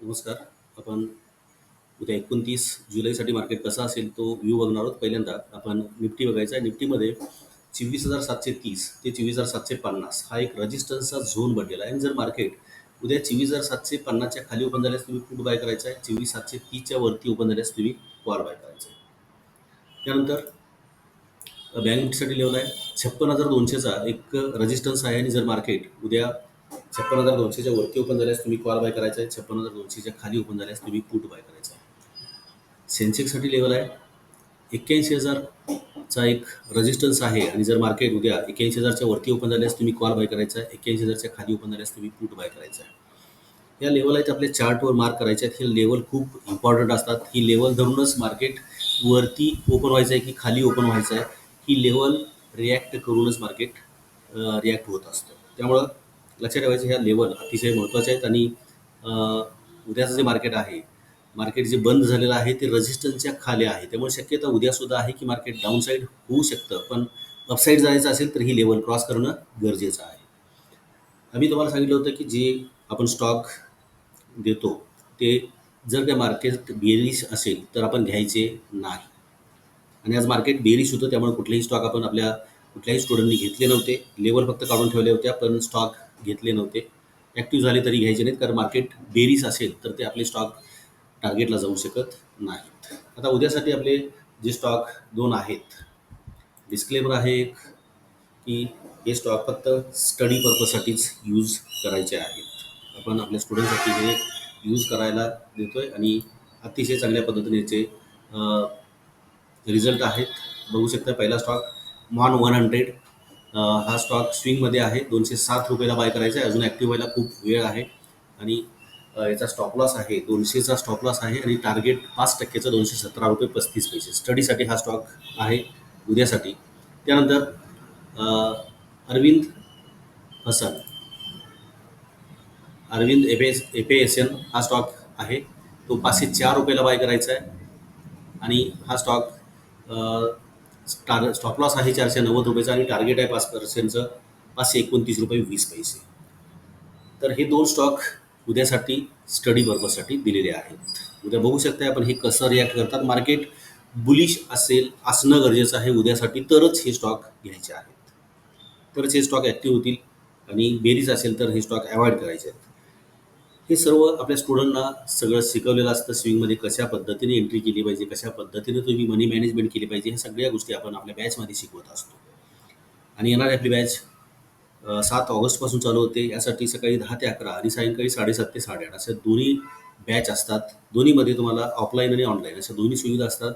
नमस्कार. आपण उद्या एकोणतीस जुलैसाठी मार्केट कसा असेल तो व्ह्यू बघणार आहोत. पहिल्यांदा आपण निफ्टी बघायचा आहे. निफ्टीमध्ये चोवीस हजार सातशे तीस ते चोवीस हजार सातशे पन्नास हा एक रजिस्टन्सचा झोन बनलेला आहे. आणि जर मार्केट उद्या चोवीस हजार सातशे पन्नासच्या खाली ओपन झाल्यास तुम्ही पुट बाय करायचा आहे? चोवीस सातशे तीसच्या वरती ओपन झाल्यास तुम्ही कॉल बाय करायचा आहे. त्यानंतर बँक निफ्टीसाठी लेवल आहे. छप्पन हजार दोनशेचा एक रेजिस्टन्स आहे. आणि जर मार्केट उद्या छप्पन हजार दोनशेच्या वरती ओपन झाल्यास तुम्ही कॉल बाय करायचा आहे छप्पन हजार दोनशेच्या खाली ओपन झाल्यास तुम्ही पुट बाय करायचा आहे सेन्सेक्ससाठी लेवल आहे. एक्क्याऐंशी हजारचा एक रेजिस्टन्स आहे आणि जर मार्केट उद्या एक्क्याऐंशी हजारच्या वरती ओपन झाल्यास तुम्ही कॉल बाय करायचा आहे. एक्क्याऐंशी हजारच्या खाली ओपन झाल्यास तुम्ही पुट बाय करायचा आहे. या लेवल आहेत आपल्या चार्टवर मार्क करायचे आहेत. हे लेवल खूप इम्पॉर्टंट असतात. ही लेवल धरूनच मार्केट वरती ओपन व्हायचं आहे की खाली ओपन व्हायचं आहे. ही लेवल रिॲक्ट करूनच मार्केट रिॲक्ट होत असतं. त्यामुळं लक्षात ठेवायचं ह्या लेवल अतिशय महत्त्वाच्या आहेत आणि उद्याचं जे मार्केट आहे मार्केट जे बंद झालेलं आहे ते रजिस्टन्सच्या खाली आहे. त्यामुळे शक्यता उद्यासुद्धा आहे की मार्केट डाऊनसाईड होऊ शकतं पण अपसाईड जायचं असेल तर ही लेवल क्रॉस करणं गरजेचं आहे. आम्ही तुम्हाला सांगितलं होतं की जे आपण स्टॉक देतो ते जर त्या मार्केट बेरिश असेल तर आपण घ्यायचे नाही. आणि आज मार्केट बेरिश होतं त्यामुळे कुठलेही स्टॉक आपण आपल्या कुठल्याही स्टुडंटनी घेतले नव्हते. लेवल फक्त काढून ठेवल्या होत्या पण स्टॉक घेतले नव्हते. ॲक्टिव्ह झाले तरी घ्यायचे नाहीत कारण मार्केट बेरीस असेल तर ते आपले स्टॉक टार्गेटला जाऊ शकत नाहीत. आता उद्यासाठी आपले जे स्टॉक दोन आहेत डिस्क्लेमर आहे एक की हे स्टॉक फक्त स्टडी पर्पजसाठीच यूज करायचे आहेत. आपण आपल्या स्टुडंटसाठी हे यूज करायला देतो आहे आणि अतिशय चांगल्या पद्धतीने याचे रिझल्ट आहेत. बघू शकता पहिला स्टॉक मॉन वन हंड्रेड हा स्टॉक स्विंगमध्ये आहे. दोनशे सात रुपयाला बाय करायचा आहे. अजून ॲक्टिव्ह व्हायला खूप वेळ आहे. आणि याचा स्टॉप लॉस आहे. दोनशेचा स्टॉप लॉस आहे. आणि टार्गेट पाच टक्क्याचा दोनशे सतरा रुपये पस्तीस पैसे. स्टडीसाठी हा स्टॉक आहे. उद्यासाठी. त्यानंतर अरविंद हसन. अरविंद एपेस एपे एस एन हा स्टॉक आहे. तो पाचशे चार रुपयाला बाय करायचा आहे. आणि हा स्टॉक टार स्टॉप लॉस आहे चारशे नव्वद रुपयाचा आणि टार्गेट आहे पाच पर्सेंटचं पाचशे एकोणतीस रुपये वीस पैसे. तर हे दोन स्टॉक उद्यासाठी स्टडी पर्पजसाठी दिलेले आहेत. उद्या बघू शकता आपण हे कसं रिॲक्ट करतात. मार्केट बुलिश असेल असणं गरजेचं आहे उद्यासाठी तरच हे स्टॉक घ्यायचे आहेत. तरच हे स्टॉक ॲक्टिव्ह होतील आणि बेरीज असेल तर हे स्टॉक अवॉइड करायचे आहेत. हे सर्व आपल्या स्टुडंटना सगळं शिकवलेलं असतं. स्विंगमध्ये कशा पद्धतीने एंट्री केली पाहिजे कशा पद्धतीने तुम्ही मनी मॅनेजमेंट केली पाहिजे ह्या सगळ्या गोष्टी आपण आपल्या बॅचमध्ये शिकवत असतो. आणि येणारी आपली बॅच सात ऑगस्टपासून चालू होते. यासाठी सकाळी दहा ते अकरा आणि सायंकाळी साडेसात ते साडेआठ अशा दोन्ही बॅच असतात. दोन्हीमध्ये तुम्हाला ऑफलाईन आणि ऑनलाईन अशा दोन्ही सुविधा असतात.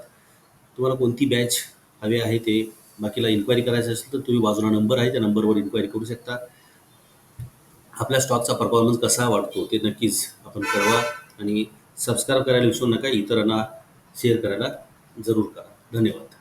तुम्हाला कोणती बॅच हवी आहे ते बाकीला इन्क्वायरी करायचं असेल तर तुम्ही बाजूला नंबर आहे त्या नंबरवर इन्क्वायरी करू शकता. आपल्या स्टॉकचा परफॉर्मन्स कसा वाटतो ते नक्कीच आपण कळवा आणि सबस्क्राईब करायला विसरू नका. इतरांना शेअर करायला जरूर करा. धन्यवाद.